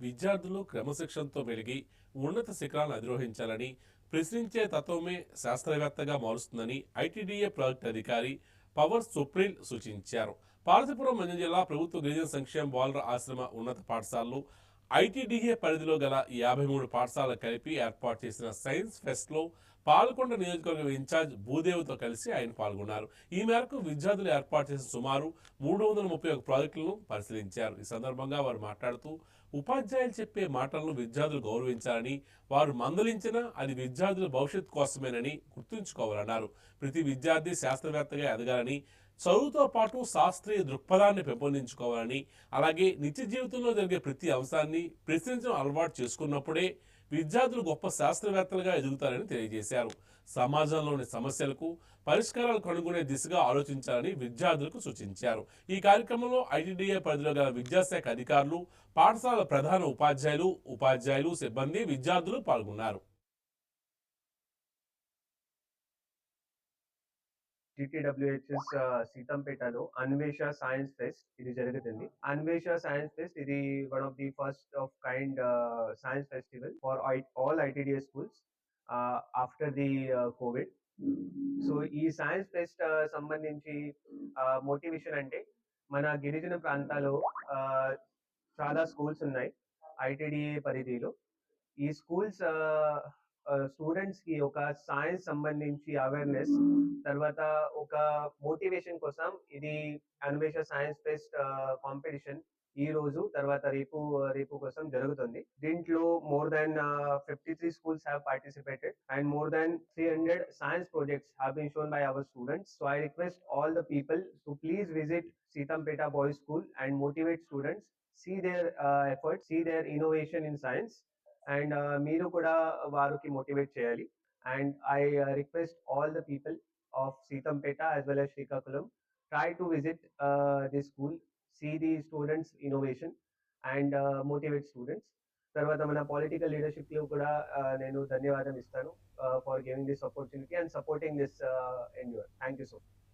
విద్యార్థులు క్రమశిక్షణతో మెలిగి ఉన్నత శిఖరాలను అధిరోహించాలని ప్రశ్నించే తత్వమే శాస్త్రవేత్తగా మారుస్తుందని ఐటీడీఏ ప్రాజెక్ట్ అధికారి పవర్ సుప్రీల్ సూచించారు. పార్వతీపురం మంజం జిల్లా ప్రభుత్వ గిరిజన సంక్షేమ బాలుర ఆశ్రమ ఉన్నత పాఠశాలలో ఐటీడీఏ పరిధిలో గల యాభై మూడు పాఠశాలలు కలిపి ఏర్పాటు చేసిన సైన్స్ ఫెస్ట్లో పాల్గొండ నియోజకవర్గం ఇన్ఛార్జ్ భూదేవ్తో కలిసి ఆయన పాల్గొన్నారు. ఈ మేరకు విద్యార్థులు ఏర్పాటు చేసిన సుమారు మూడు వందల ముప్పై ఒక ప్రాజెక్టులను పరిశీలించారు. ఈ సందర్భంగా వారు మాట్లాడుతూ ఉపాధ్యాయులు చెప్పే మాటలను విద్యార్థులు గౌరవించాలని వారు మందలించినా అది విద్యార్థుల భవిష్యత్ కోసమేనని గుర్తుంచుకోవాలన్నారు. ప్రతి విద్యార్థి శాస్త్రవేత్తగా ఎదగాలని చదువుతో పాటు శాస్త్రీయ దృక్పథాన్ని పెంపొందించుకోవాలని అలాగే నిత్య జీవితంలో జరిగే ప్రతి అంశాన్ని ప్రశ్నించడం అలవాటు చేసుకున్నప్పుడే విద్యార్థులు గొప్ప శాస్త్రవేత్తలుగా ఎదుగుతారని తెలియజేశారు. సమాజంలోని సమస్యలకు పరిష్కారాలు కనుగొనే దిశగా ఆలోచించాలని విద్యార్థులకు సూచించారు. ఈ కార్యక్రమంలో ఐటీడీఏ పరిధిలో గల విద్యాశాఖ అధికారులు పాఠశాల ప్రధాన ఉపాధ్యాయులు ఉపాధ్యాయులు సిబ్బంది విద్యార్థులు పాల్గొన్నారు. జిటిడబ్ల్యూహెచ్ఎస్ సీతంపేటలో అన్వేష సైన్స్ ఫెస్ట్ ఇది జరుగుతుంది. అన్వేష సైన్స్ ఫెస్ట్ ఇది one of the first of kind science festival for all ITDS schools after the covid. So ఈ సైన్స్ ఫెస్ట్ సంబంధించి మోటివేషన్ అంటే మన గిరిజన ప్రాంతాల్లో చాలా స్కూల్స్ ఉన్నాయి ఐటీడీఏ పరిధిలో. ఈ స్కూల్స్ స్టూడెంట్స్కి ఒక సైన్స్ సంబంధించి అవేర్నెస్ తర్వాత ఒక మోటివేషన్ కోసం ఇది అన్వేష సైన్స్ ఫెస్ట్ కాంపిటీషన్ ఈ రోజు తర్వాత రేపు రేపు కోసం జరుగుతుంది దీంట్లో more than fifty three schools have participated and more than three hundred science projects have been shown by our students so I request all the people to please visit Seethampeta boys school and motivate students see their uh, efforts, see their innovation in and మీరు కూడా వారికి motivate చేయాలి. And I request all the people of Seethampeta as well as Srikakulam try to visit the school see the students innovation and motivate students. తర్వాత మన political లీడర్షిప్లో కూడా నేను ధన్యవాదం ఇస్తాను for giving this opportunity and supporting this endeavour. Thank you so much